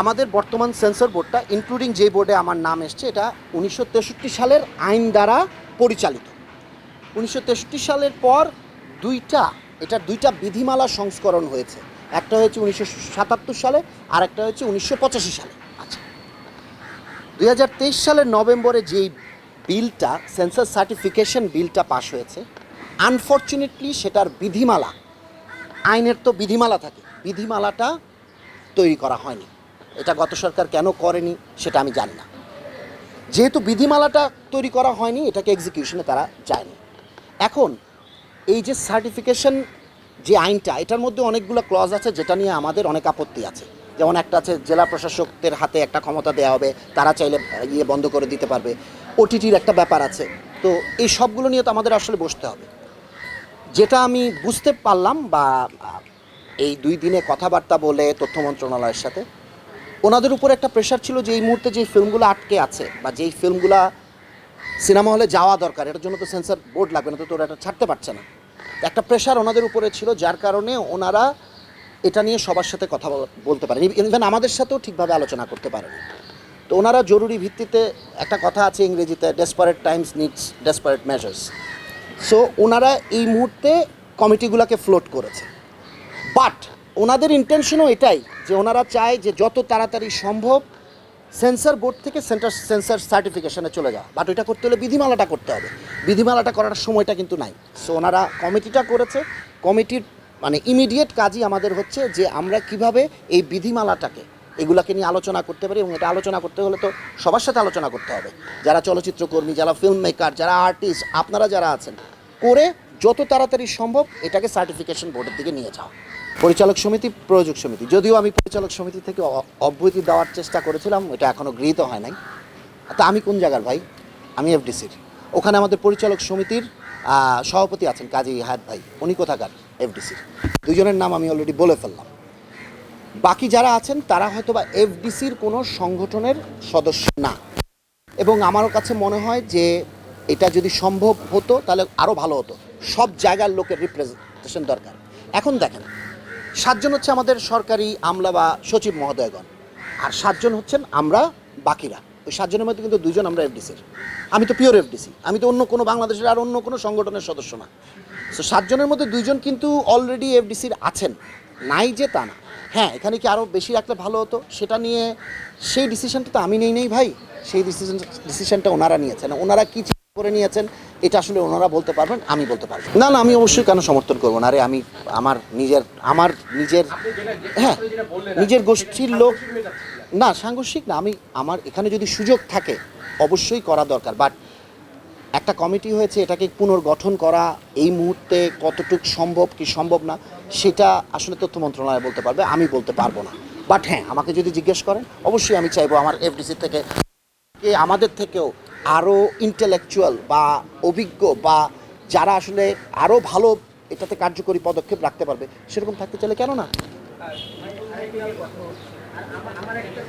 আমাদের বর্তমান সেন্সর বোর্ডটা ইনক্লুডিং যে বোর্ডে আমার নাম এসছে, এটা উনিশশো তেষট্টি সালের আইন দ্বারা পরিচালিত। উনিশশো তেষট্টি সালের পর দুইটা এটার দুইটা বিধিমালা সংস্করণ হয়েছে। একটা হয়েছে উনিশশো সাতাত্তর সালে আর একটা হচ্ছে উনিশশো সালে। আচ্ছা। দুই হাজার তেইশ সালের নভেম্বরে যেই বিলটা, সেন্সার সার্টিফিকেশন বিলটা পাশ হয়েছে, আনফর্চুনেটলি সেটার বিধিমালা, আইনের তো বিধিমালা থাকে, বিধিমালাটা তৈরি করা হয়নি। এটা গত সরকার কেন করেনি সেটা আমি জানি না। যেহেতু বিধিমালাটা তৈরি করা হয়নি, এটাকে এক্সিকিউশনে তারা যায়নি এখন এই যে সার্টিফিকেশন যে আইনটা, এটার মধ্যে অনেকগুলো ক্লজ আছে যেটা নিয়ে আমাদের অনেক আপত্তি আছে। যেমন একটা আছে, জেলা প্রশাসকদের হাতে একটা ক্ষমতা দেওয়া হবে, তারা চাইলে ইয়ে বন্ধ করে দিতে পারবে। ওটিটির একটা ব্যাপার আছে। তো এই সবগুলো নিয়ে তো আমাদের আসলে বসতে হবে। যেটা আমি বুঝতে পারলাম বা এই দুই দিনে কথাবার্তা বলে তথ্য মন্ত্রণালয়ের সাথে ওনাদের উপর একটা প্রেশার ছিল যে এই মুহূর্তে যে ফিল্মগুলো আটকে আছে বা যেই ফিল্মগুলো সিনেমা হলে যাওয়া দরকার, এটার জন্য তো সেন্সার বোর্ড লাগবে, না তো তোরা এটা ছাড়তে পারছে না। একটা প্রেশার ওনাদের উপরে ছিল, যার কারণে ওনারা এটা নিয়ে সবার সাথে কথা বলতে পারেন। ইভেন আমাদের সাথেও ঠিকভাবে আলোচনা করতে পারেন। তো ওনারা জরুরি ভিত্তিতে একটা কথা আছে ইংরেজিতে desperate times needs desperate measures so ওনারা এই মুহূর্তে কমিটিগুলোকে ফ্লোট করেছে। বাট ওনাদের ইন্টেনশনও এটাই, যে ওনারা চায় যে যত তাড়াতাড়ি সম্ভব সেন্সার বোর্ড থেকে সেন্টার সেন্সার সার্টিফিকেশনে চলে যাওয়া। বাট ওইটা করতে হলে বিধিমালাটা করতে হবে। বিধিমালাটা করার সময়টা কিন্তু নাই। সো ওনারা কমিটিটা করেছে। কমিটির মানে ইমিডিয়েট কাজই আমাদের হচ্ছে যে আমরা কীভাবে এই বিধিমালাটাকে, এগুলাকে নিয়ে আলোচনা করতে পারি এবং এটা আলোচনা করতে হলে তো সবার সাথে আলোচনা করতে হবে। যারা চলচ্চিত্রকর্মী, যারা ফিল্ম মেকার যারা আর্টিস্ট আপনারা যারা আছেন, করে যত তাড়াতাড়ি সম্ভব এটাকে সার্টিফিকেশন বোর্ডের দিকে নিয়ে যাওয়া পরিচালক সমিতি, প্রযোজক সমিতি। যদিও আমি পরিচালক সমিতি থেকে অ- অব্যাহতি দেওয়ার চেষ্টা করেছিলাম, এটা এখনও গৃহীত হয় নাই। তা আমি কোন জায়গার ভাই? আমি এফডিসির। ওখানে আমাদের পরিচালক সমিতির সভাপতি আছেন কাজী হায়াত ভাই। উনি কোথাকার? এফডিসির। দুজনের নাম আমি অলরেডি বলে ফেললাম। বাকি যারা আছেন, তারা হয়তো বা এফডিসির কোনো সংগঠনের সদস্য না। এবং আমার কাছে মনে হয় যে এটা যদি সম্ভব হতো, তাহলে আরও ভালো হতো। সব জায়গার লোকের রিপ্রেজেন্টেশন দরকার। এখন দেখেন, সাতজন হচ্ছে আমাদের সরকারি আমলা বা সচিব মহোদয়গণ, আর সাতজন হচ্ছেন আমরা, বাকিরা। ওই সাতজনের মধ্যে কিন্তু দুজন আমরা এফডিসির আমি তো পিওর এফডিসি আমি তো অন্য কোনো বাংলাদেশের আর অন্য কোনো সংগঠনের সদস্য না। তো সাতজনের মধ্যে দুইজন কিন্তু অলরেডি এফডিসির আছেন। নাই যে তা না। হ্যাঁ এখানে কি আরও বেশি রাখলে ভালো হতো? সেটা নিয়ে সেই ডিসিশনটা তো আমি নেই নেই ভাই। সেই ডিসিশন ডিসিশনটা ওনারা নিয়েছেন। ওনারা কী করে নিয়েছেন? এটা আসলে ওনারা বলতে পারবেন, আমি বলতে পারব। না। না, আমি অবশ্যই কেন সমর্থন করব না? আরে, আমি আমার নিজের আমার নিজের হ্যাঁ নিজের গোষ্ঠীর লোক, না, সাংঘর্ষিক না, আমি আমার এখানে যদি সুযোগ থাকে, অবশ্যই করা দরকার। বাট একটা কমিটি হয়েছে, এটাকে পুনর্গঠন করা, এই মুহূর্তে কতটুক সম্ভব, কি সম্ভব না, সেটা আসলে তথ্য মন্ত্রণালয় বলতে পারবে, আমি বলতে পারব না। বাট হ্যাঁ আমাকে যদি জিজ্ঞেস করেন, অবশ্যই আমি চাইব আমার এফডিসি থেকে আমাদের থেকেও আরও ইন্টেলেকচুয়াল বা অভিজ্ঞ বা যারা আসলে আরও ভালো এটাতে কার্যকরী পদক্ষেপ রাখতে পারবে, সেরকম থাকতে চাইলে কেন না?